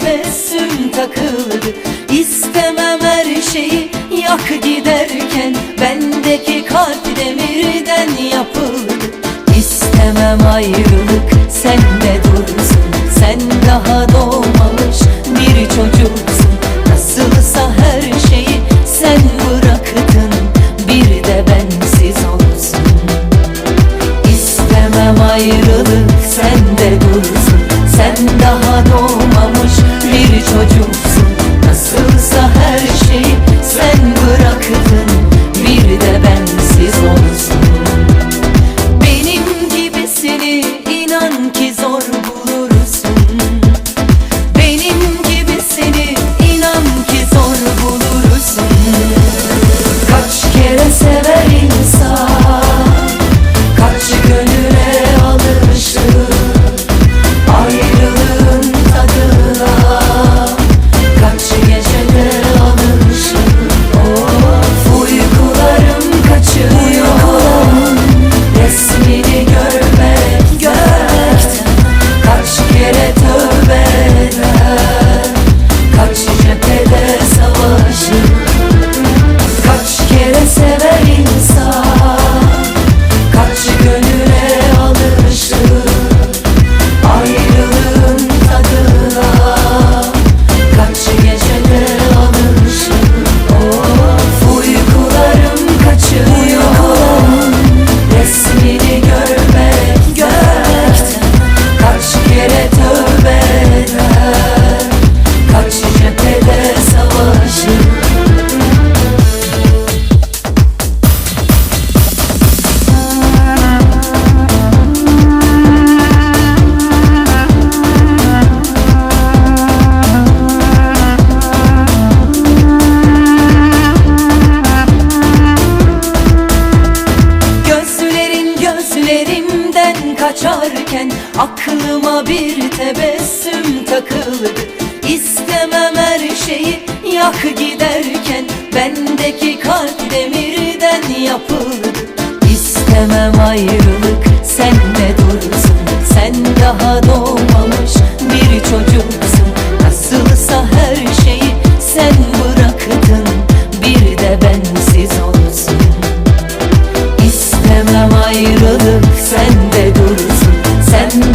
tebessüm takıldı. İstemem her şeyi yak giderken. Bendeki kalp demirden yapıldı. İstemem ayrılık. bir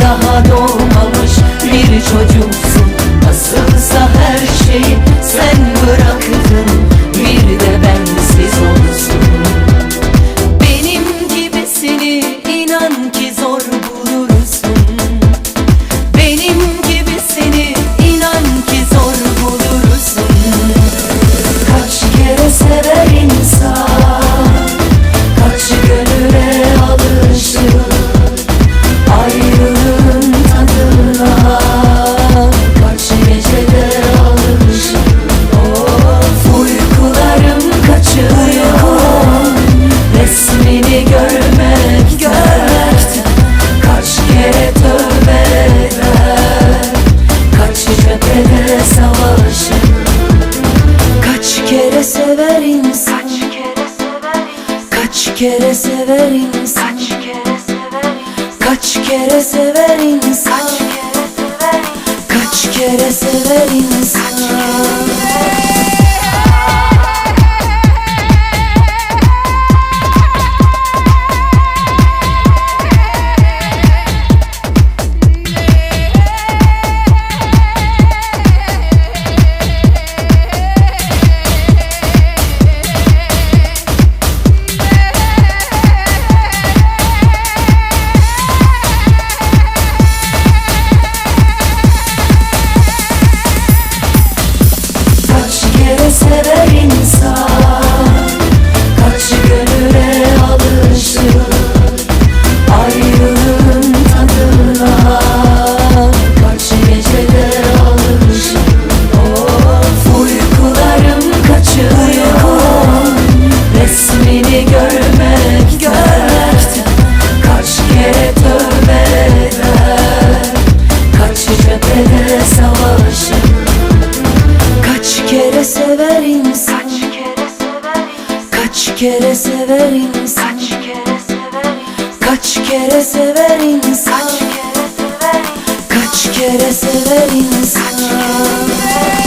daha doğmamış bir çocuksun. Nasılsa her şey sen kere sever insan? Kaç kere sever insan? Kaç kere sever insan? Kaç kere sever insan? Kaç kere sever insan? sever insan. Kaç kere sever insan. Kaç kere sever insan. Kaç kere sever insan.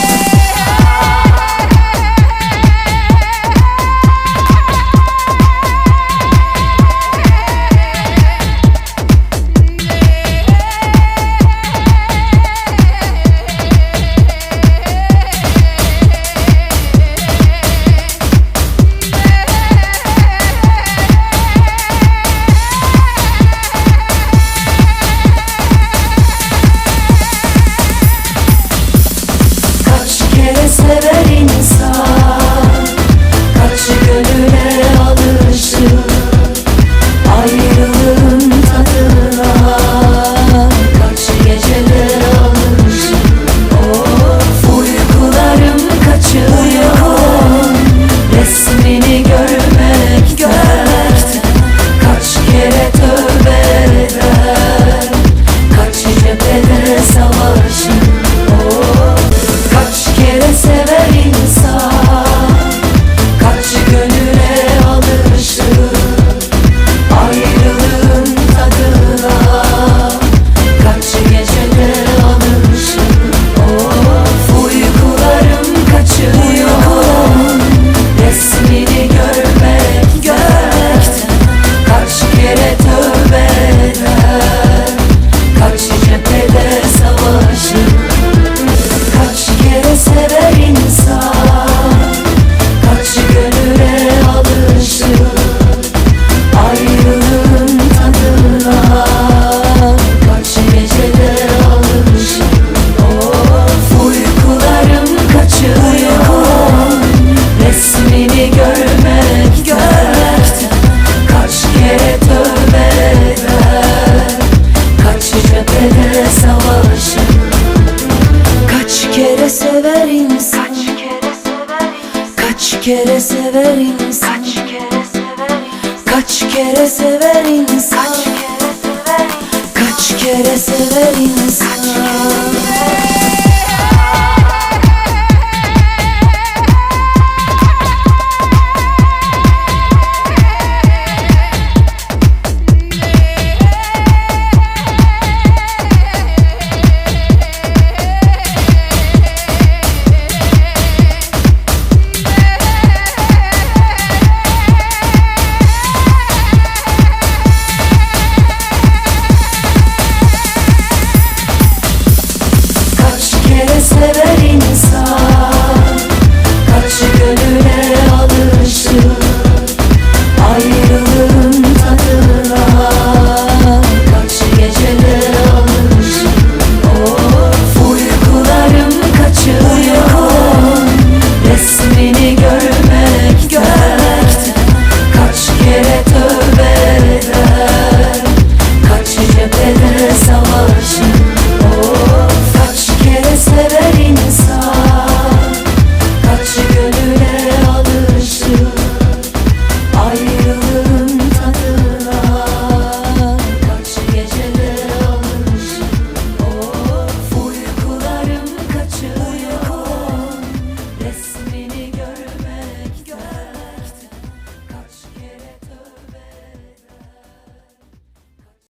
Kaç kere sever insan